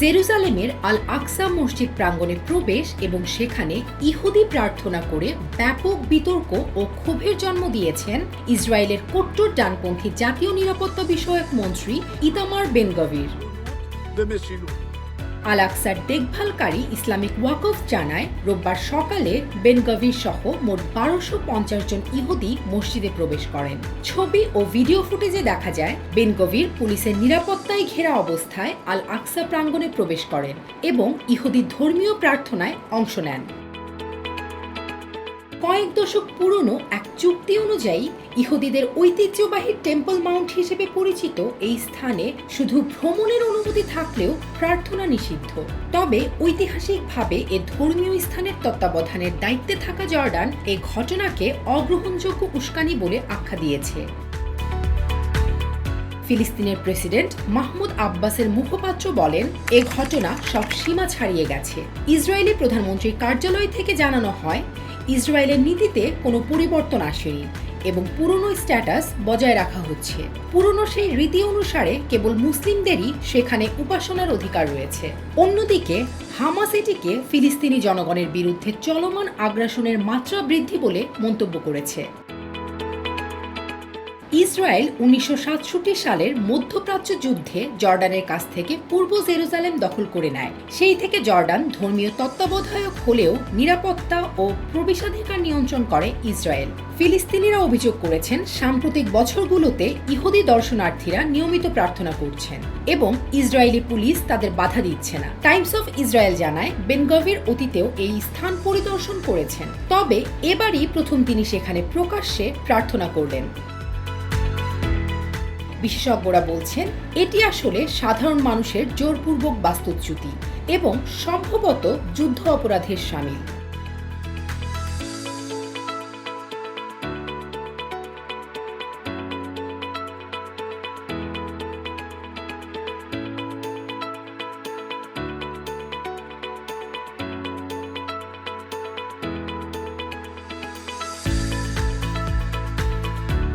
জেরুজালেমের আল আকসা মসজিদ প্রাঙ্গণে প্রবেশ এবং সেখানে ইহুদি প্রার্থনা করে ব্যাপক বিতর্ক ও ক্ষোভের জন্ম দিয়েছেন ইসরায়েলের কট্টর ডানপন্থী জাতীয় নিরাপত্তা বিষয়ক মন্ত্রী ইতামার বেনগভির। আলাকসার দেখভালকারী ইসলামিক ওয়াকফ জানায়, রোববার সকালে বেনগভির সহ মোট বারোশো পঞ্চাশ জন ইহুদি মসজিদে প্রবেশ করেন। ছবি ও ভিডিও ফুটেজে দেখা যায়, বেনগভির পুলিশের নিরাপত্তায় ঘেরা অবস্থায় আল আকসা প্রাঙ্গণে প্রবেশ করেন এবং ইহুদি ধর্মীয় প্রার্থনায় অংশ নেন। কয়েক দশক পুরনো এক চুক্তি অনুযায়ী ইহুদিদের ঐতিহ্যবাহী টেম্পল মাউন্ট হিসেবে পরিচিত এই স্থানে শুধু ভ্রমণের অনুমতি থাকলেও প্রার্থনা নিষিদ্ধ। তবে ঐতিহাসিকভাবে এ ধর্মীয় স্থানের তত্ত্বাবধানের দায়িত্বে থাকা জর্ডান এ ঘটনাকে অগ্রহণযোগ্য উস্কানি বলে আখ্যা দিয়েছে। ফিলিস্তিনের প্রেসিডেন্ট মাহমুদ আব্বাসের মুখপাত্র বলেন, এ ঘটনা সব সীমা ছাড়িয়ে গেছে। ইসরায়েলি প্রধানমন্ত্রীর কার্যালয় থেকে জানানো হয় ইসরায়েলের নীতিতে কোনো পরিবর্তন আসেনি এবং পুরনো স্ট্যাটাস বজায় রাখা হচ্ছে। পুরনো সেই রীতি অনুসারে কেবল মুসলিমদেরই সেখানে উপাসনার অধিকার রয়েছে। অন্যদিকে, হামাস এটিকে ফিলিস্তিনি জনগণের বিরুদ্ধে চলমান আগ্রাসনের মাত্রা বৃদ্ধি বলে মন্তব্য করেছে। ইসরায়েল উনিশশো সাতষট্টি সালের মধ্যপ্রাচ্য যুদ্ধে জর্ডানের কাছ থেকে পূর্ব জেরুজালেম দখল করে নেয়। সেই থেকে জর্ডান ধর্মীয় তত্ত্বাবধায়ক হলেও নিরাপত্তা ও প্রবেশাধিকার নিয়ন্ত্রণ করে ইসরায়েল। ফিলিস্তিনিরা অভিযোগ করেছেন, সাম্প্রতিক বছরগুলোতে ইহুদি দর্শনার্থীরা নিয়মিত প্রার্থনা করছেন এবং ইসরায়েলি পুলিশ তাদের বাধা দিচ্ছে না। টাইমস অফ ইসরায়েল জানায়, বেনগভির অতীতেও এই স্থান পরিদর্শন করেছেন। তবে এবারই প্রথম তিনি সেখানে প্রকাশ্যে প্রার্থনা করলেন। বিশেষজ্ঞরা বলছেন এটি আসলে সাধারণ মানুষের জোরপূর্বক বাস্তুচ্যুতি এবং সম্ভবত যুদ্ধ অপরাধের সামিল।